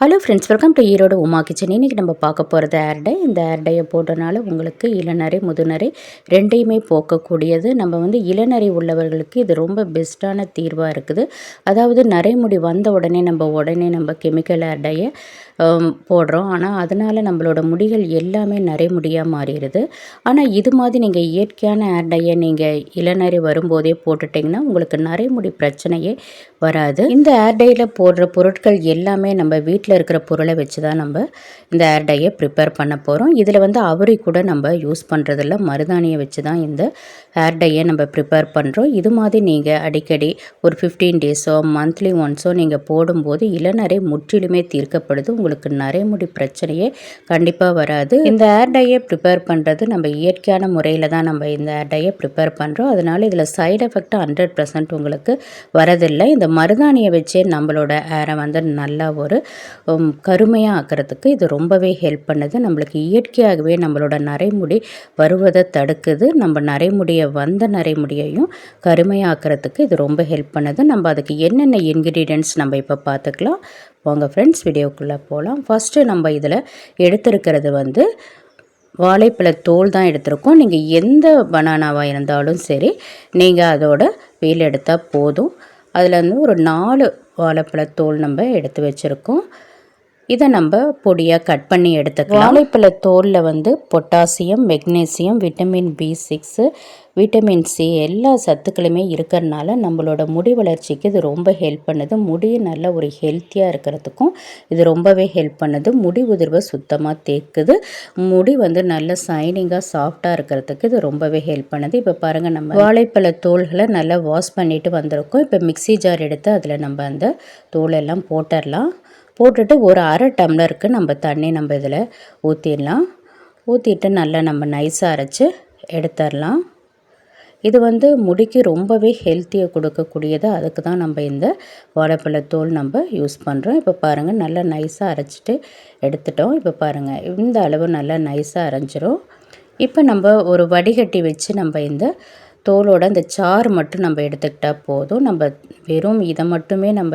Hello friends welcome to Erode Uma kitchen இன்றைக்கி நம்ம பார்க்க போகிறது ஆர்டை இந்த ஆர்டையை போட்டனால உங்களுக்கு இளநரை முதுநரை ரெண்டையுமே போக்கக்கூடியது. நம்ம வந்து இளநரை உள்ளவர்களுக்கு இது ரொம்ப பெஸ்ட்டான தீர்வாக இருக்குது. அதாவது நரைமுடி வந்த உடனே நம்ம உடனே நம்ம கெமிக்கல் ஏர்டையை போடுறோம். ஆனால் அதனால் நம்மளோட முடிகள் எல்லாமே நரைமுடியாக மாறிடுது. ஆனால் இது மாதிரி நீங்கள் இயற்கையான ஏர்டையை நீங்கள் இளநரை வரும்போதே போட்டுட்டிங்கன்னா உங்களுக்கு நரைமுடி பிரச்சனையே வராது. இந்த ஏர்டையில் போடுற பொருட்கள் எல்லாமே நம்ம வீட்டில் இருக்கிற பொருளை வச்சு தான் நம்ம இந்த ஏர்டையை ப்ரிப்பேர் பண்ண போகிறோம் இதில் வந்து அவரி கூட நம்ம யூஸ் பண்ணுறதில்ல மருதாணியை வச்சு தான் இந்த ஏர்டையை நம்ம ப்ரிப்பேர் பண்ணுறோம் இது மாதிரி நீங்கள் அடிக்கடி ஒரு ஃபிஃப்டீன் டேஸோ மந்த்லி ஒன்ஸோ நீங்கள் போடும்போது இளநரை முற்றிலுமே தீர்க்கப்படுது. உங்களுக்கு நரைமுடி பிரச்சனையே கண்டிப்பாக வராது. இந்த ஏர்டையை ப்ரிப்பேர் பண்ணுறது நம்ம இயற்கையான முறையில் தான் நம்ம இந்த ஏர்டையை ப்ரிப்பேர் பண்ணுறோம் அதனால் இதில் சைடு எஃபெக்ட் ஹண்ட்ரட் பர்சன்ட் உங்களுக்கு வரதில்லை. இந்த மருதாணியை வச்சே நம்மளோட ஏரை வந்து நல்லா ஒரு கருமையாக ஆக்கிறதுக்கு இது ரொம்பவே ஹெல்ப் பண்ணுது. நம்மளுக்கு இயற்கையாகவே நம்மளோட நரைமுடி வருவதை தடுக்குது. நம்ம நரைமுடியை வந்த நரைமுடியையும் கருமையாக்கிறதுக்கு இது ரொம்ப ஹெல்ப் பண்ணுது. நம்ம அதுக்கு என்னென்ன இன்க்ரீடியன்ட்ஸ் நம்ம இப்போ பார்த்துக்கலாம். வாங்க ஃப்ரெண்ட்ஸ் வீடியோக்குள்ளே போகலாம் ஃபஸ்ட்டு நம்ம இதில் எடுத்திருக்கிறது வந்து வாழைப்பழ தோல் தான் எடுத்திருக்கோம். நீங்கள் எந்த பனானாவாக இருந்தாலும் சரி நீங்கள் அதோட வெயில் எடுத்தால் போதும். அதில் வந்து ஒரு நாலு வாழைப்பழ தோல் நம்ம எடுத்து வச்சுருக்கோம். இதை நம்ம பொடியாக கட் பண்ணி எடுத்துக்கலாம். வாழைப்பழ தோலில் வந்து potassium magnesium vitamin B six vitamin C எல்லா சத்துக்களுமே இருக்கிறதுனால நம்மளோட முடி வளர்ச்சிக்கு இது ரொம்ப ஹெல்ப் பண்ணுது. முடி நல்ல ஒரு ஹெல்த்தியாக இருக்கிறதுக்கும் இது ரொம்பவே ஹெல்ப் பண்ணுது. முடி உதிர்வை சுத்தமாக தேக்குது. முடி வந்து நல்ல சைனிங்காக சாஃப்டாக இருக்கிறதுக்கு இது ரொம்பவே ஹெல்ப் பண்ணுது. இப்போ பாருங்கள் நம்ம வாழைப்பழ தோள்களை நல்லா வாஷ் பண்ணிட்டு வந்திருக்கோம். இப்போ மிக்சி ஜார் எடுத்து அதில் நம்ம அந்த தோலெல்லாம் போட்டுடலாம் போட்டுட்டு ஒரு அரை டம்ளருக்கு நம்ம தண்ணி நம்ம இதில் ஊற்றிடலாம். ஊற்றிட்டு நல்லா நம்ம நைஸாக அரைச்சி எடுத்துடலாம். இது வந்து முடிக்கு ரொம்பவே ஹெல்த்தியை கொடுக்கக்கூடியது அதுக்கு தான் நம்ம இந்த வாழைப்பழத்தோல் நம்ம யூஸ் பண்ணுறோம் இப்போ பாருங்கள் நல்லா நைஸாக அரைச்சிட்டு எடுத்துட்டோம். இப்போ பாருங்கள் இந்த அளவு நல்லா நைஸாக அரைஞ்சிரும். இப்போ நம்ம ஒரு வடிகட்டி வச்சு நம்ம இந்த தோலோட அந்த சாறு மட்டும் நம்ம எடுத்துக்கிட்டால் போதும். நம்ம வெறும் இதை மட்டுமே நம்ம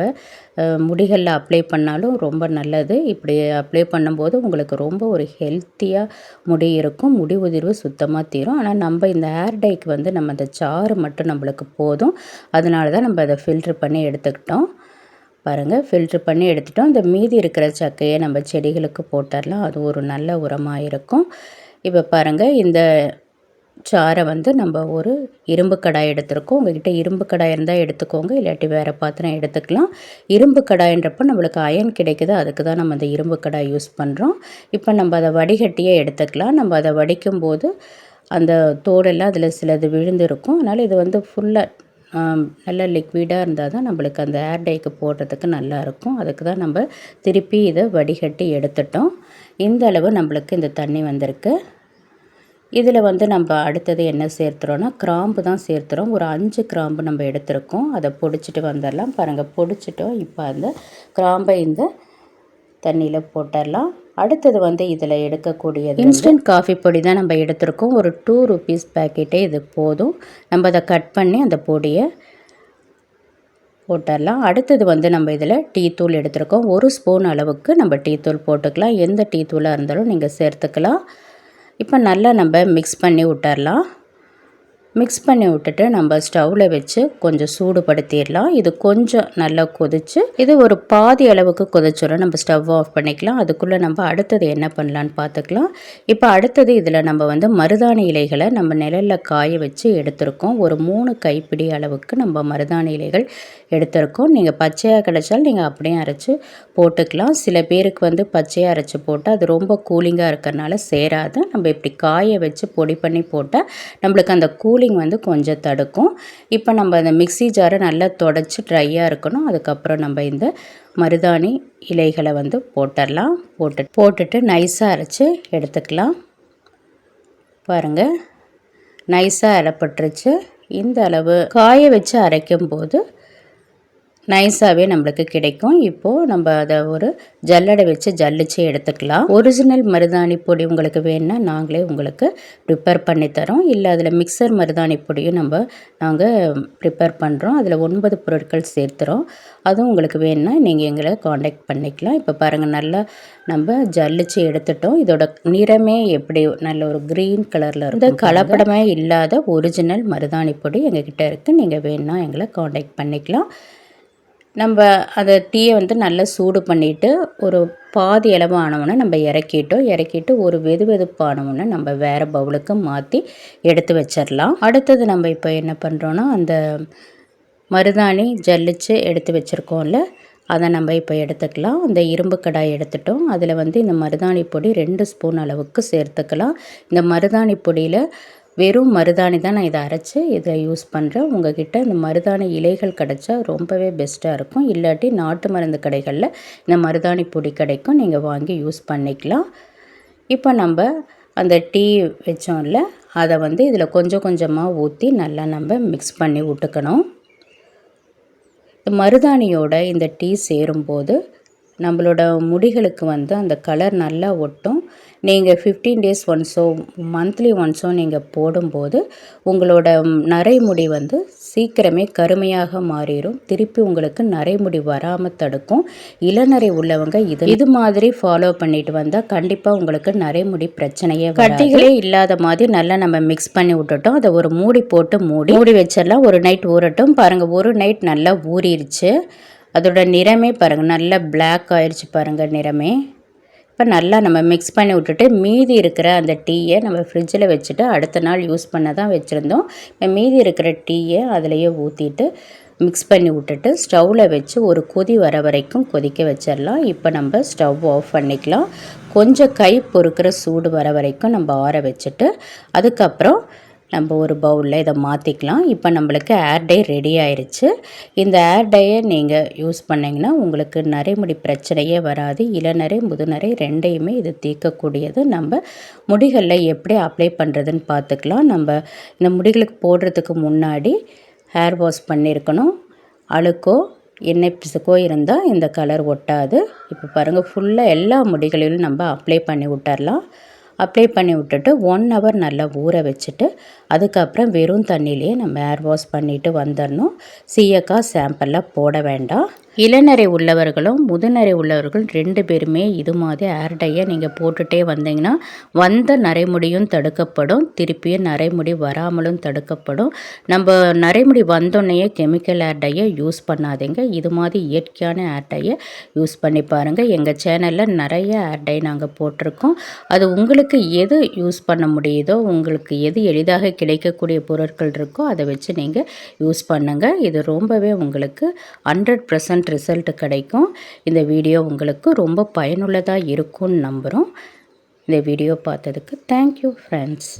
முடிகளில் அப்ளை பண்ணாலும் ரொம்ப நல்லது. இப்படி அப்ளை பண்ணும்போது உங்களுக்கு ரொம்ப ஒரு ஹெல்த்தியாக முடி இருக்கும். முடி உதிர்வு சுத்தமாக தீரும். ஆனால் நம்ம இந்த ஹேர் டைக்கு வந்து நம்ம அந்த சாறு மட்டும் நம்மளுக்கு போதும். அதனால தான் நம்ம அதை ஃபில்ட்ரு பண்ணி எடுத்துக்கிட்டோம். பாருங்கள் ஃபில்ட்ரு பண்ணி எடுத்துட்டோம். இந்த மீதி இருக்கிற சக்கையை நம்ம செடிகளுக்கு போட்டுடலாம். அது ஒரு நல்ல உரமாக இருக்கும். இப்போ பாருங்கள் இந்த சாரை வந்து நம்ம ஒரு இரும்பு கடாய் எடுத்துருக்கோம். உங்ககிட்ட இரும்பு கடாய் இருந்தால் எடுத்துக்கோங்க. இல்லாட்டி வேறு பாத்திரம் எடுத்துக்கலாம். இரும்பு கடாயின்றப்போ நம்மளுக்கு அயன் கிடைக்குது. அதுக்கு தான் நம்ம அந்த இரும்பு கடாய் யூஸ் பண்ணுறோம் இப்போ நம்ம அதை வடிகட்டியே எடுத்துக்கலாம். நம்ம அதை வடிக்கும் போது அந்த தோடெல்லாம் அதில் சிலது விழுந்து இருக்கும் அதனால் இது வந்து ஃபுல்லாக நல்ல லிக்விடாக இருந்தால் தான் நம்மளுக்கு அந்த ஏர் டைக்கு போடுறதுக்கு நல்லாயிருக்கும் அதுக்கு தான் நம்ம திருப்பி இதை வடிகட்டி எடுத்துட்டோம். இந்த அளவு நம்மளுக்கு இந்த தண்ணி வந்திருக்கு. இதில் வந்து நம்ம அடுத்தது என்ன சேர்த்துறோன்னா கிராம்பு தான் சேர்த்துறோம். ஒரு அஞ்சு கிராம்பு நம்ம எடுத்திருக்கோம். அதை பொடிச்சிட்டு வந்துடலாம். பாருங்கள் பொடிச்சிட்டோம் இப்போ அந்த கிராம்பை இந்த தண்ணியில் போட்டுடலாம். அடுத்தது வந்து இதில் எடுக்கக்கூடியது இன்ஸ்டன்ட் காஃபி பொடி தான் நம்ம எடுத்திருக்கோம். ஒரு டூ ருபீஸ் பேக்கெட்டே இது போதும். நம்ம அதை கட் பண்ணி அந்த பொடியை போட்டுடலாம். அடுத்தது வந்து நம்ம இதில் டீ தூள் எடுத்திருக்கோம். ஒரு ஸ்பூன் அளவுக்கு நம்ம டீ தூள் போட்டுக்கலாம். எந்த டீ தூளாக இருந்தாலும் நீங்கள் சேர்த்துக்கலாம். இப்போ நல்லா நம்ம மிக்ஸ் பண்ணி விட்டுறலாம். மிக்ஸ் பண்ணி விட்டுட்டு நம்ம ஸ்டவ்வில் வச்சு கொஞ்சம் சூடுபடுத்திடலாம். இது கொஞ்சம் நல்லா கொதிச்சு இது ஒரு பாதி அளவுக்கு கொதிச்சிடும் நம்ம ஸ்டவ் ஆஃப் பண்ணிக்கலாம். அதுக்குள்ளே நம்ம அடுத்தது என்ன பண்ணலான்னு பார்த்துக்கலாம். இப்போ அடுத்தது இதில் நம்ம வந்து மருதாணி இலைகளை நம்ம நிழலில் காய வச்சு எடுத்திருக்கோம். ஒரு மூணு கைப்பிடி அளவுக்கு நம்ம மருதாணி இலைகள் எடுத்திருக்கோம். நீங்கள் பச்சையாக கிடைச்சாலும் நீங்கள் அப்படியே அரைச்சி போட்டுக்கலாம். சில பேருக்கு வந்து பச்சையாக அரைச்சி போட்டால் அது ரொம்ப கூலிங்காக இருக்கிறனால சேராது. நம்ம இப்படி காய வச்சு பொடி பண்ணி போட்டால் நம்மளுக்கு அந்த கூலிங் வந்து கொஞ்சம் தடுக்கும். இப்போ நம்ம அந்த மிக்சி ஜாரை நல்லா தொடச்சி ட்ரையாக இருக்கணும். அதுக்கப்புறம் நம்ம இந்த மருதாணி இலைகளை வந்து போட்டுடலாம் போட்டு போட்டுட்டு நைஸாக அரைச்சி எடுத்துக்கலாம். பாருங்கள் நைஸாக அரைப்பட்டுருச்சு. இந்த அளவு காய வச்சு அரைக்கும் போது நைஸாகவே நம்மளுக்கு கிடைக்கும். இப்போது நம்ம அதை ஒரு ஜல்லடை வச்சு ஜல்லிச்சு எடுத்துக்கலாம். ஒரிஜினல் மருதாணி பொடி உங்களுக்கு வேணும்னா நாங்களே உங்களுக்கு ப்ரிப்பேர் பண்ணி தரோம். இல்லை அதில் மிக்சர் மருதாணி பொடியும் நம்ம நாங்கள் ப்ரிப்பேர் பண்ணுறோம் அதில் ஒன்பது பொருட்கள் சேர்த்துறோம். அதுவும் உங்களுக்கு வேணும்னா நீங்கள் எங்களை காண்டாக்ட் பண்ணிக்கலாம். இப்போ பாருங்கள் நல்லா நம்ம ஜல்லிச்சு எடுத்துட்டோம். இதோட நிறமே எப்படி நல்ல ஒரு க்ரீன் கலரில் இருக்கும் இந்த கலப்படமே இல்லாத ஒரிஜினல் மருதாணி பொடி எங்ககிட்ட இருக்குது நீங்கள் வேணும்னா எங்களை காண்டாக்ட் பண்ணிக்கலாம். நம்ம அதை டீயை வந்து நல்லா சூடு பண்ணிவிட்டு ஒரு பாதி அளவு ஆனவுடனே நம்ம இறக்கிட்டோம் இறக்கிட்டு ஒரு வெது வெதுப்பானவுடனே நம்ம வேறு பவுலுக்கு மாற்றி எடுத்து வச்சிடலாம். அடுத்தது நம்ம இப்போ என்ன பண்ணுறோன்னா அந்த மருதாணி ஜல்லிச்சு எடுத்து வச்சுருக்கோம்ல அதை நம்ம இப்போ எடுத்துக்கலாம். அந்த இரும்பு கடாய் எடுத்துட்டோம். அதில் வந்து இந்த மருதாணி பொடி ரெண்டு ஸ்பூன் அளவுக்கு சேர்த்துக்கலாம். இந்த மருதாணி பொடியில் வெறும் மருதாணி தான் நான் இதை அரைச்சி இதை யூஸ் பண்ணுறேன் உங்ககிட்ட இந்த மருதாணி இலைகள் கிடச்சா ரொம்பவே பெஸ்ட்டாக இருக்கும். இல்லாட்டி நாட்டு மருந்து கடைகளில் இந்த மருதாணி பொடி கிடைக்கும். நீங்கள் வாங்கி யூஸ் பண்ணிக்கலாம். இப்போ நம்ம அந்த டீ வச்சோம்ல அதை வந்து இதில் கொஞ்சம் கொஞ்சமாக ஊற்றி நல்லா நம்ம மிக்ஸ் பண்ணி விட்டுக்கணும் மருதாணியோட இந்த டீ சேரும்போது நம்மளோட முடிகளுக்கு வந்து அந்த கலர் நல்லா ஒட்டும். நீங்கள் ஃபிஃப்டீன் டேஸ் ஒன்ஸோ மந்த்லி ஒன்ஸோ நீங்கள் போடும்போது உங்களோட நரைமுடி வந்து சீக்கிரமே கருமையாக மாறிடும் திருப்பி உங்களுக்கு நரைமுடி வராமல் தடுக்கும். இளநரை உள்ளவங்க இது இது மாதிரி ஃபாலோ பண்ணிட்டு வந்தால் கண்டிப்பாக உங்களுக்கு நரைமுடி பிரச்சனையே கட்டிகளே இல்லாத மாதிரி நல்லா நம்ம மிக்ஸ் பண்ணி விட்டுட்டோம். அதை ஒரு மூடி போட்டு மூடி மூடி வச்சிடலாம். ஒரு நைட் ஊறட்டும். பாருங்கள் ஒரு நைட் நல்லா ஊறிடுச்சு அதோட நிறமே பாருங்கள் நல்லா பிளாக் ஆயிடுச்சு பாருங்கள் நிறமே. இப்போ நல்லா நம்ம மிக்ஸ் பண்ணி விட்டுட்டு மீதி இருக்கிற அந்த டீயை நம்ம ஃப்ரிட்ஜில் வச்சுட்டு அடுத்த நாள் யூஸ் பண்ண தான் வச்சுருந்தோம். இப்போ மீதி இருக்கிற டீயை அதிலையே ஊற்றிட்டு மிக்ஸ் பண்ணி விட்டுட்டு ஸ்டவ்வில் வச்சு ஒரு கொதி வர வரைக்கும் கொதிக்க வச்சிடலாம். இப்போ நம்ம ஸ்டவ் ஆஃப் பண்ணிக்கலாம். கொஞ்சம் கை பொறுக்கிற சூடு வர வரைக்கும் நம்ம ஆற வச்சுட்டு அதுக்கப்புறம் நம்ம ஒரு பவுலில் இதை மாற்றிக்கலாம் இப்போ நம்மளுக்கு ஏர் டை ரெடி ஆயிடுச்சு இந்த ஏர் டையை நீங்கள் யூஸ் பண்ணிங்கன்னா உங்களுக்கு நரைமுடி பிரச்சனையே வராது. இளநரை முதுநரை ரெண்டையுமே இது தீர்க்கக்கூடியது. நம்ம முடிகளில் எப்படி அப்ளை பண்ணுறதுன்னு பார்த்துக்கலாம். நம்ம இந்த முடிகளுக்கு போடுறதுக்கு முன்னாடி ஹேர் வாஷ் பண்ணியிருக்கணும். அழுக்கோ எண்ணெய் பிசுக்கோ இருந்தால் இந்த கலர் ஒட்டாது. இப்போ பாருங்கள் ஃபுல்லாக எல்லா முடிகளிலும் நம்ம அப்ளை பண்ணி விட்டுறலாம். அப்ளை பண்ணி விட்டுட்டு ஒன் ஹவர் நல்லா ஊற வச்சுட்டு அதுக்கப்புறம் வெறும் தண்ணியிலே நம்ம ஏர் வாஷ் பண்ணிவிட்டு வந்துடணும். சீயக்காய் சாம்பிளில் போட வேண்டாம். இளநரை உள்ளவர்களும் முதுநரை உள்ளவர்கள் ரெண்டு பேருமே இது மாதிரி ஆர்டையை நீங்கள் போட்டுகிட்டே வந்தீங்கன்னா வந்த நரைமுடியும் தடுக்கப்படும். திருப்பியும் நரைமுடி வராமலும் தடுக்கப்படும். நம்ம நரைமுடி வந்தோடனேயே கெமிக்கல் ஏர்டையை யூஸ் பண்ணாதீங்க. இது மாதிரி இயற்கையான ஏர்டையை யூஸ் பண்ணி பாருங்கள் எங்கள் சேனலில் நிறைய ஆர்டை நாங்கள் போட்டிருக்கோம். அது உங்களுக்கு எது யூஸ் பண்ண முடியுதோ உங்களுக்கு எது எளிதாக கிடைக்கக்கூடிய பொருட்கள் இருக்கோ அதை வச்சு நீங்கள் யூஸ் பண்ணுங்கள் இது ரொம்பவே உங்களுக்கு ஹண்ட்ரட் பர்சன்ட் ரிசல்ட் கிடைக்கும். இந்த வீடியோ உங்களுக்கு ரொம்ப பயனுள்ளதாக இருக்கும்னு நம்புகிறோம் இந்த வீடியோ பார்த்ததுக்கு தேங்க்யூ ஃப்ரெண்ட்ஸ்